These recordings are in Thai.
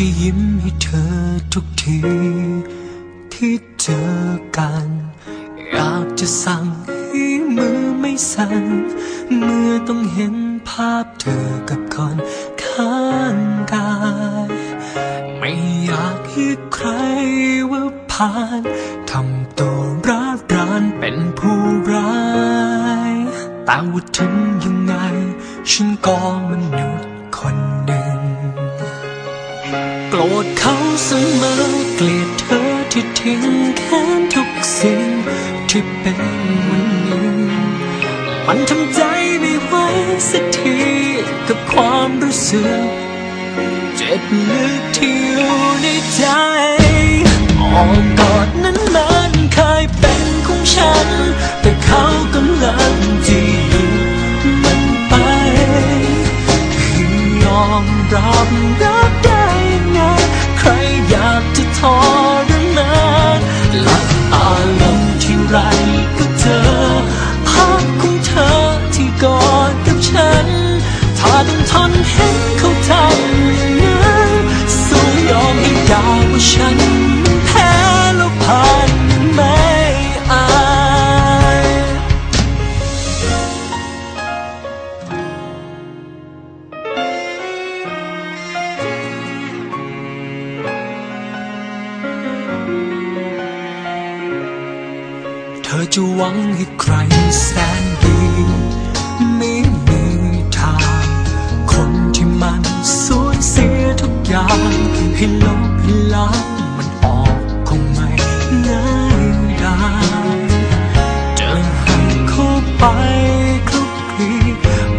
จะยิ้มให้เธอทุกทีที่เจอกัน อยากจะสั่งให้มือไม่สั่นเมื่อต้องเห็นภาพเธอกับคนข้างกาย ไม่อยากให้ใครว่าผ่านทำตัวร้าวรานเป็นผู้ร้ายแต่ว่าถึงยังไง ฉันก็มนุษย์คน โกรธเขาเสมอเกลียดเธอที่ทิ้งแค้นทุกสิ่งที่เป็นวันนี้มันทำใจไม่ไหวสักทีกับความรู้สึก เจ็บลึกที่อยู่ในใจออก ถ้าต้องทนเห็นเขาทำอย่างนั้นสู้ยอมให้ดาวว่าฉันแพ้แล้วผ่านไม่อายเธอจะหวังให้ใครแสนดีไม่ ให้ลบให้ล้างมันออกคงไม่ง่ายได้จะให้เขาไปคลุกคลี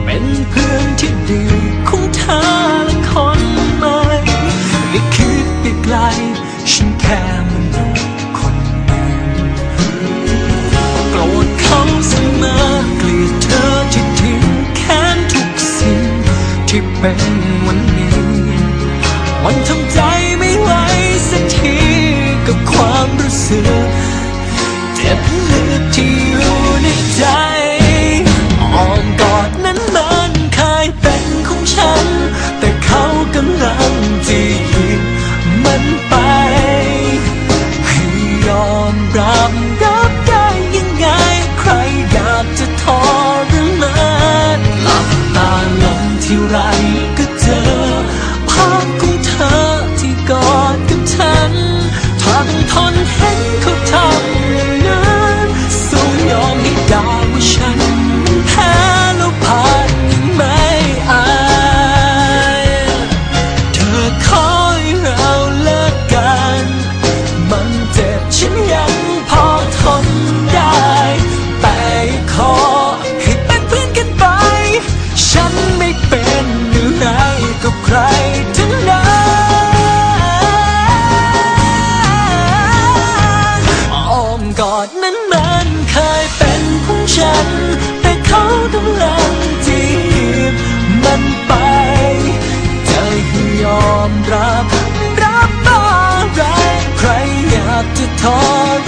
เป็นเพื่อนที่ดีของเธอและคนใหม่อย่คิดไปไกลฉันแค่มนุษย์คนหนึ่งโกรธเขาเสมอเกลียดเธอที่ทิ้งแค้นทุกสิ่งที่เป็น ความรู้สึกเจ็บลึกที่อยู่ในใจอ้อมกอดนั้นมันเคยเป็นของฉัน แต่เขากำลังจะหยิบมันไป ให้ยอมรับ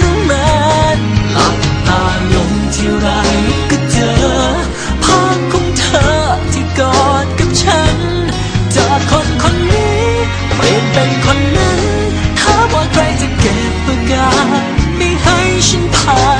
รมานหลับตาลงที่ไรก็เจอภาพของเธอที่กอดกับฉัน จากคนคนนี้เปลี่ยนเป็นคนนั้นถ้าว่าใครจะเก็บประกาศไม่ให้ฉันผ่าน